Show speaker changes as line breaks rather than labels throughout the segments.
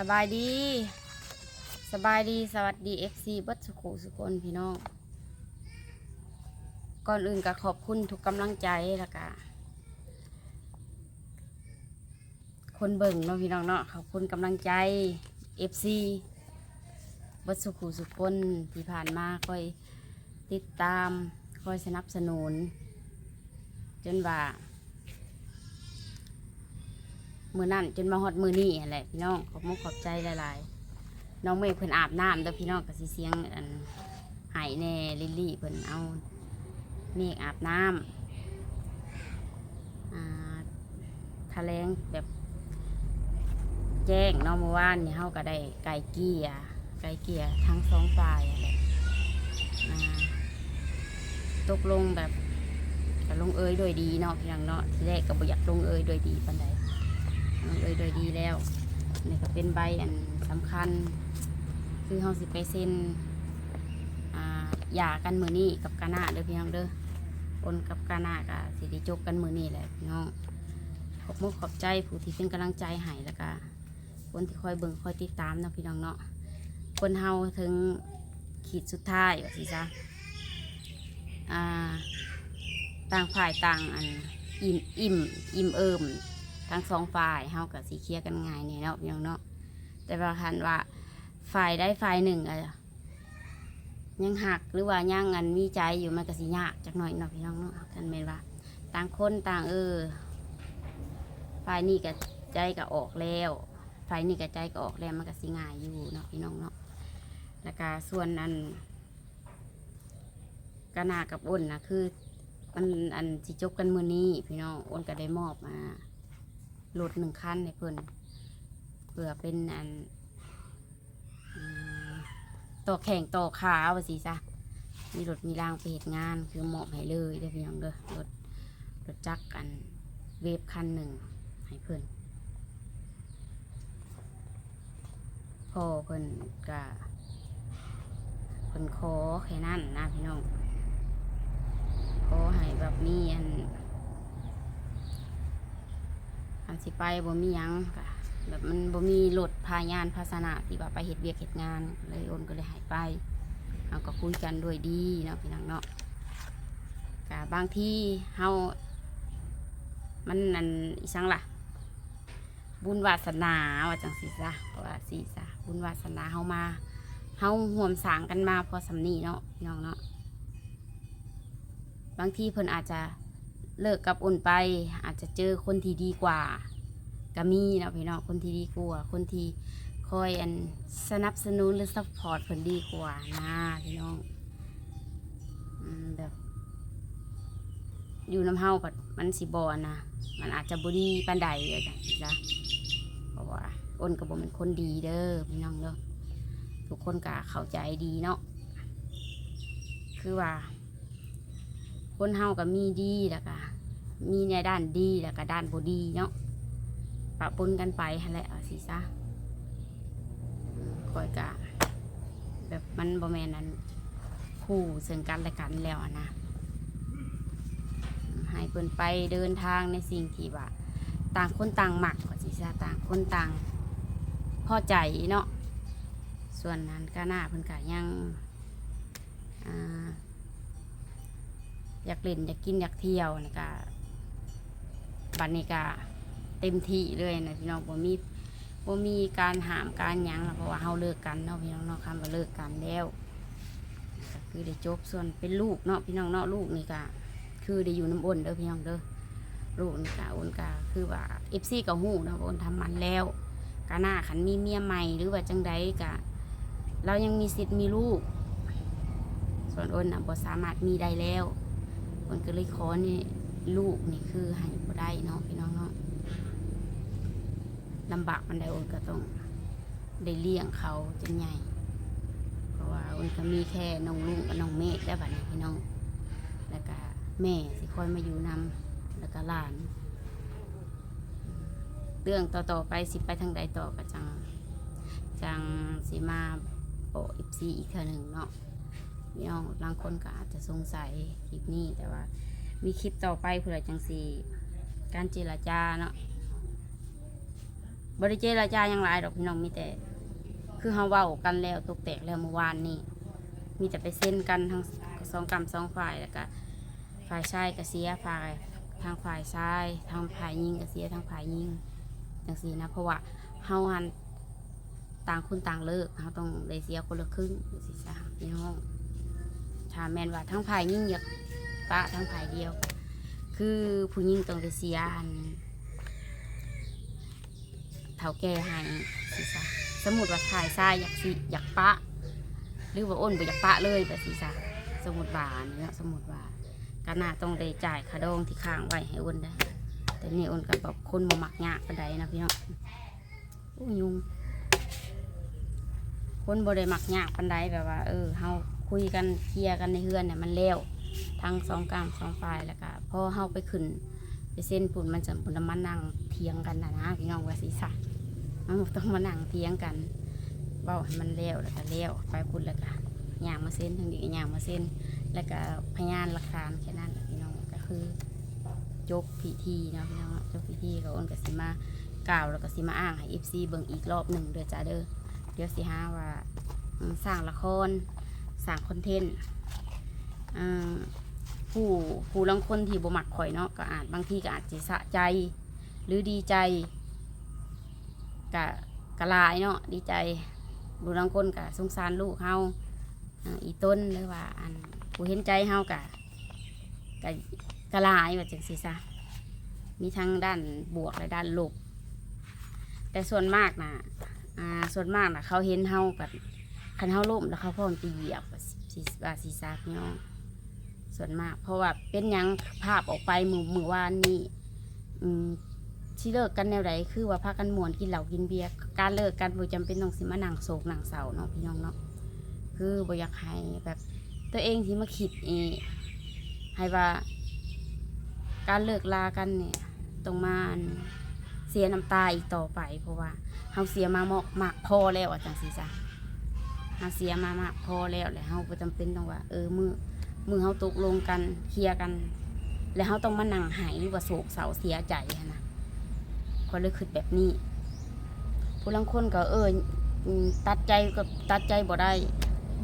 สบายดี สบายดีสวัสดี FC บัดสุขุสุคนพี่น้อง ก่อนอื่นก็ขอบคุณทุกกำลังใจล้วก็คนเบิ่งเนาะพี่น้องเนาะขอบคุณกำลังใจ FC บัดสุขุสุคนที่ผ่านมาคอยติดตามคอยสนับสนุน จนว่า มือนั่นจนมาฮอดมือนี่แหละพี่น้องขอบมุกขอบใจหลายๆน้องเมฆเพิ่นอาบน้ำเด้อพี่น้องกับสิเสียงอันหายแน่ลิลลี่เพิ่นเอาเมฆอาบน้ำอาทะเลงแบบแจ้งน้องเมื่อวานนี่เฮาก็ได้ไก่เกี่ยไก่เกี่ยทั้งสองฝ่ายอะแหละอ่าตกลงแบบลงเอยโดยดีเนาะพี่น้องเนาะทีแรกก็บ่อยากลงเอยโดยดีปานใด เอยโดยดีแล้วนี่ก็เป็นใบอันสำคัญ คือเฮาสิไปเซ็นอ่าหย่ากันมือนี้กับกานาเด้อพี่น้องเด้อโอนกับกานาก็สิได้จบกันมือนี้แหละพี่น้องขอบมุกขอบใจผู้ที่เป็นกำลังใจให้แล้วก็คนที่คอยเบิ่งคอยติดตามนะพี่น้องเนาะคนเฮาถึงขีดสุดท้ายว่าสิซะอ่าต่างฝ่ายต่างอันอิ่มอิ่มอิ่มเอิม ทั้งสองฝ่ายเฮากับสีเคลียร์กันง่ายเนี่ยเนาะพี่น้องเนาะแต่ว่าคันว่าฝ่ายได้ฝ่ายหนึ่งอะยังหักหรือว่ายังเงันมีใจอยู่มันก็สิยากจักหน่อยเนาะพี่น้องเนาะคันแม่นว่า ต่างคนต่างเออฝ่ายนี้ก็ใจก็ออกแล้วฝ่ายนี้ก็ใจก็ออกแล้วมันก็สิง่ายอยู่เนาะพี่น้องเนาะแล้วก็ส่วนนั้นกนากับอ้นนะคือมันอันสิจบกันมือนี้พี่น้องอ้นก็ได้มอบมา รถหนึ่งคันให้เพิ่นเพื่อเป็นอันต่อแข่งต่อขาว่าสิซะมีรถมีรางไปเหตุงาน คือเหมาะให้เลยเด้พี่น้องเด้อรถรถจักรอันเวฟคันหนึ่งให้เพิ่นพ่อเพิ่นก็เพิ่นขอแค่นั้นนะพี่น้องขอให้แบบมีอัน อันสิไปบ่มีหยังค่ะแบบมันบ่มีรถพายานพาสนะที่ว่าไปเฮ็ดเวียกเฮ็ดงาน เลยโอนก็เลยหายไปเราก็คุยกันด้วยดีเนาะพี่น้องเนาะกะบางที่เฮามันนั่นอีสังล่ะ บุญวาสนาว่าจังสิซะว่าสิซะบุญวาสนาเฮามาเฮาห่วมสางกันมาพอสำนีเนาะพี่น้องเนาะบางทีเพิ่นอาจจะ เลิกกับอุ่นไป อาจจะเจอคนที่ดีกว่าก็มีเนาะพี่น้องคนที่ดีกว่า คนที่คอยอันสนับสนุนหรือซัพพอร์ตเพิ่นดีกว่านะพี่น้องแบบอยู่น้ำเฮากับมันสิบอนะ มันอาจจะบุดีปานใดเลยจ้ะจ้ะเพราะว่าอ้นกับผมเป็นคนดีเด้อพี่น้องเด้อทุกคนก็เข้าใจดีเนาะคือว่า คนเฮาก็มีดีแล้วก็มีในด้านดีแล้วก็ด้านบ่ดีเนาะปะปนกันไปหั่นแหละเอาสิซะคอยกะแบบมันบ่แม่นนั้นคู่ซึ่งกันและกันแล้วนะให้เพิ่นไปเดินทางในสิ่งที่ว่าต่างคนต่างหมักว่าสิซะต่างคนต่างพอใจเนาะส่วนนั้นก็น่าเพิ่นก็ยังอ่า อยากเล่นอยากกินอยากเที่ยวนี่ก็บัดนี้ก็เต็มที่เลยนะพี่น้องบ่มีบ่มีการหามการยังหรอกเพราะว่าเฮาเลิกกันเนาะพี่น้องเนาะคำว่าเลิกกันแล้วคือได้จบส่วนเป็นลูกเนาะพี่น้องเนาะลูกนี่ก็คือได้อยู่น้ำอ้นเด้อพี่น้องเด้อลูกนี่ก็อ้นก็คือว่า FC ก็ฮู้เนาะอ้นทำมันแล้วก็หน้าขันมีเมียใหม่หรือว่าจังใดก็เรายังมีสิทธิ์มีลูก ส่วนอ้นน่ะบ่สามารถมีได้แล้ว มันก็เลยขอนี่ลูกนี่คือให้บ่ได้เนาะพี่น้องเนาะลำบากมันได้โอนก็ต้องได้เลี้ยงเขาจนใหญ่ เพราะว่าโอนก็มีแค่น้องลุงกับน้องเมฆได้บัดนี้พี่น้อง แล้วก็แม่สิคอยมาอยู่นำแล้วก็หลานเรื่องต่อๆไปสิไปทางใดต่อก็จัง จังสิมาโปะอีซีอีกเทื่อหนึ่งเนาะ พี่น้องบางคนก็อาจจะสงสัยคลิปนี้แต่ว่า มีคลิปต่อไปเพื่อจังสีการเจรจาเนาะบริเจรจายังหลายดอกพี่น้องมีแต่ คือเฮาเว้ากันแล้วตกแตกแล้วเมื่อวานนี้มีแต่ไปเซ็นกันทั้งสองกรรมสองฝ่ายแล้วก็ฝ่ายชายก็เสียฝ่ายทางฝ่ายชายทางฝ่ายยิงก็เสียทางฝ่ายยิงจังซี่นะเพราะว่าเฮาหันต่างคนต่างเลิกเฮาต้องได้เสียคนละครึ่งจังซี่ซะพี่น้อง ถ้าแมนว่าทั้งฝ่ายยิ่งอยากปะทั้งฝ่ายเดียว คือผู้หญิงต้องได้เสียอันเท่าแก่ให้สิซะสมมุติว่าฝ่ายชายอยากสิอยากปะ หรือว่าอ้นบ่อยากปะเลยแบบสิซะสมมุติว่าเนี่ยสมมุติว่าก็น่าต้องได้จ่ายค่าดองที่ค้างไว้ให้อ้นได้ แต่นี่อ้นก็แบบคนบ่มักยากปานใดนะพี่น้องอู้ยุงคนบ่ได้มักยากปานใดแบบว่า เออเฮา คุยกันเคลียร์กันในเฮือนเนี่ยมันแล้วทั้งสองกรรมสองฝ่ายแล้วก็พอเฮาไปขึ้นไปเส้นปุ่นมันจะปุ่นมานั่งเถียงกันนะนะพี่น้องว่าสิซะมันต้องมานั่งเถียงกันเว้าให้มันเลี้ยวแล้วก็เลี้ยวไปพุ่นแล้วก็ย่างมาเส้นทางนี้ก็ย่างมาเส้น แล้วก็พยานหลักฐานแค่นั้นพี่น้องก็คือจบพิธีเนาะพี่น้องจบพิธีก็อ้นก็สิมากล่าวแล้วก็สิมาอ้างให้ FC เบิ่งอีกรอบหนึ่งเด้อจ้าเด้อเดี๋ยวสิหาว่าสร้างละคร สร้างคอนเทนต์ผู้ผู้ลังคนที่บ่มักข่อยเนาะก็อาจบางทีก็อาจสิสะใจ หรือดีใจกะกะลายเนาะดีใจดูบางคนกะสงสารลูกเฮาอ่าอีต้นหรือว่าอันผู้เห็นใจเฮากะกะกะลายว่าจังซี่ซะมีทั้งด้านบวกและด้านลบแต่ส่วนมากนะอ่าส่วนมากนะเขาเห็นเฮากับ คันเฮาล้มแล้วเขาพร้อมตีเหยียบว่าสิว่าสีซากพี่น้องส่วนมาก เพราะว่าเป็นยังภาพออกไปมือมือวานนี้อืมที่เลิกกันแนวใดคือว่าพากันมวนกินเหล้ากินเบียร์การเลิกกันบ่จำเป็นต้องสิมานั่งโศกนั่งเศร้าเนาะพี่น้องเนาะคือบ่อยากให้แบบ ตัวเองที่มาคิดเองให้ว่า การเลิกลากันเนี่ยต้องมานเสียน้ำตาอีกต่อไป เพราะว่าเฮาเสียมามากมากพอแล้วอะจังซี่จ้ะาเสียมามากพอแล้วแหละเฮาบ่จำเป็นต้องว่า เออมือมือเฮาตกลงกันเคลียร์กัน แล้วเฮาต้องมานั่งหายว่าโศกเศร้าเสียใจนะก็เลยคิดแบบนี้ผู้ลังคนก็เออตัดใจก็ตัดใจบ่ได้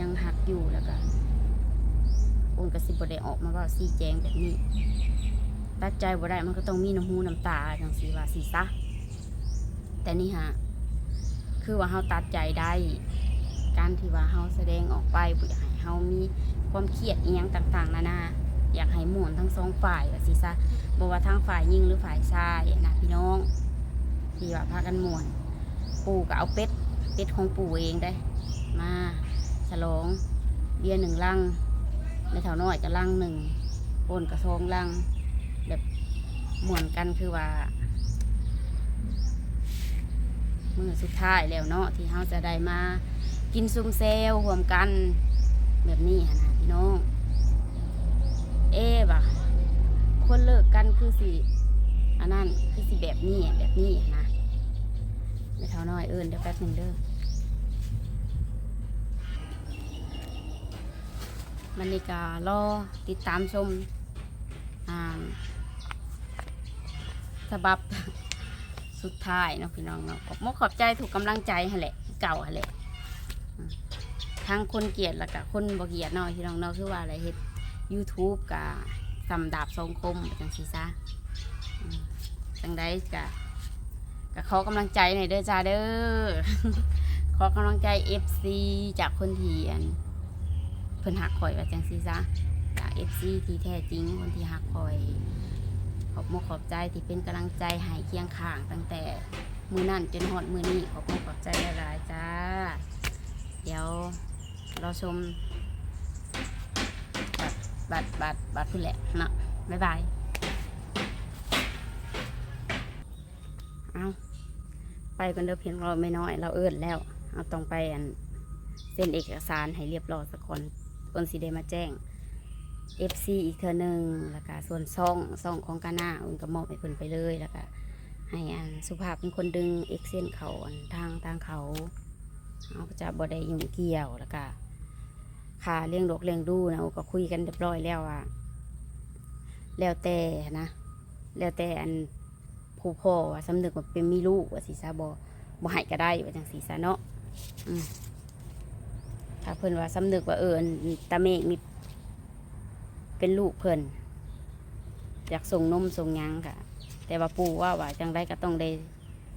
ยังหักอยู่แล้วก็อุ่นก็สิบ่ได้ออกมาว่าสีแจงแบบนี้ ตัดใจบ่ได้มันก็ต้องมีน้ำหูน้ำตาจังสีว่าสีซะแต่นี่ฮะคือว่าเฮาตัดใจได้ การที่ว่าเฮาแสดงออกไปบ่อยากให้เฮามีความเครียดอีหยังต่างๆนานาอยากให้หมุนทั้งสองฝ่ายว่าสิซะบว่าทางฝ่ายยิงหรือฝ่ายชายนะพี่น้องที่ว่าพากันหม่วน ปู่ก็เอาเป็ดเป็ดของปู่เองได้ มาฉลองเบียร์หนึ่งลังในแถวน้อยก็ลังหนึ่งโอนกระซองลัง แบบหม่วนกันคือว่ามือสุดท้ายแล้วเนาะที่เฮาจะได้มา กินซุมเซลรวมกัน แบบนี้นะพี่น้อง เอ๊ะบ่ะคนเลิกกันคือสิอันนั้นคือสิแบบนี้แบบนี้นะไม่เท่าน้อยเอิญเดี๋ยวแป๊บหนึ่งเด้อมันนี่ก็รอติดตามชมอ่าฉบับสุดท้ายเนาะพี่น้องเนาะขอบมกขอบใจถูกกำลังใจหั่นแหละเก่าหั่นแหละ ทั้งคนเกลียดแล้วก็คนบ่เกลียดเนาะพี่น้องเนาะคือว่าอะไรเฮ็ด YouTube กับสำดาบทรงคมจังซีซะจังได้กะกะขอกำลังใจหน่อยเด้อจ้าเด้อขอกำลังใจ FC จากคนเที่อันเพิ่นหักคอยว่าจังซีซะจาก FC ที่แท้จริงคนที่หักคอย ขอบมกขอบใจที่เป็นกำลังใจให้เคียงข้างตั้งแต่มือนั่นจนหอดมือนี้ขอบมกขอบใจหลายๆจ้า เดี๋ยว ราชม บัตรบัตรบัตรพุ่นแหละเนาะบ๊ายบายเอาไปกันเด้อเพียงเราไม่น้อย เราเอิ้นแล้ว เอาต้องไปอันเซ็นเอกสารให้เรียบร้อยสักคนคนสีได้มาแจ้ง FC อีกเทอหนึ่งแล้วก็ส่วนซองซองของกาหน้าอุ่นก็มอบให้เพิ่นไปเลยแล้วก็ให้อันสุภาพเป็นคนดึงเอกเส้นเขาอันทางทางเขาเอาจะบ่ได้ยุ่งเกี่ยวแล้วก็ ค่าเลี้ยงดอกเลี้ยงดูนะก็คุยกันเรียบร้อยแล้วอะแล้วแต่นะ แล้วแต่อันผู้พ่อว่าสำนึกว่าเป็นมีลูกว่าสิซะบ่บ่ให้ก็ได้ว่าจังสีซะเนาะอืมถ้าเพิ่นว่าสำนึกว่าเอออันตาเมฆนี่เป็นลูกเพิ่นอยากส่งนมส่งยังค่ะ แต่ว่าปู่ว่าว่าจังได้ก็ต้องได้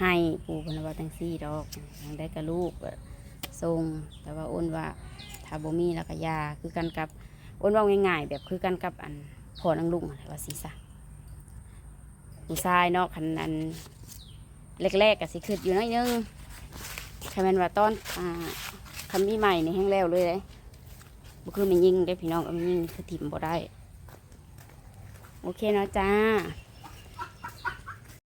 ให้ปู่เพิ่นว่าจังซี่ดอกจังได้กับลูกส่งแต่ว่าอ้นว่า ถ้าบ่มีแล้วก็ยาคือกันกับอ้นว่าง่ายๆ แบบคือกันกับอันพ่อนางลุงอะไรว่าสิซะผู้ชายเนาะคันอันแรกๆก็สิคิดอยู่น้อยนึงคันแม่นว่าตอนอ่าคันมีใหม่ในแห้งแล้วเลยเลยบ่คือมันยิงได้พี่น้องมันยิงคือถิ่มบ่ได้ โอเคเนาะจ้า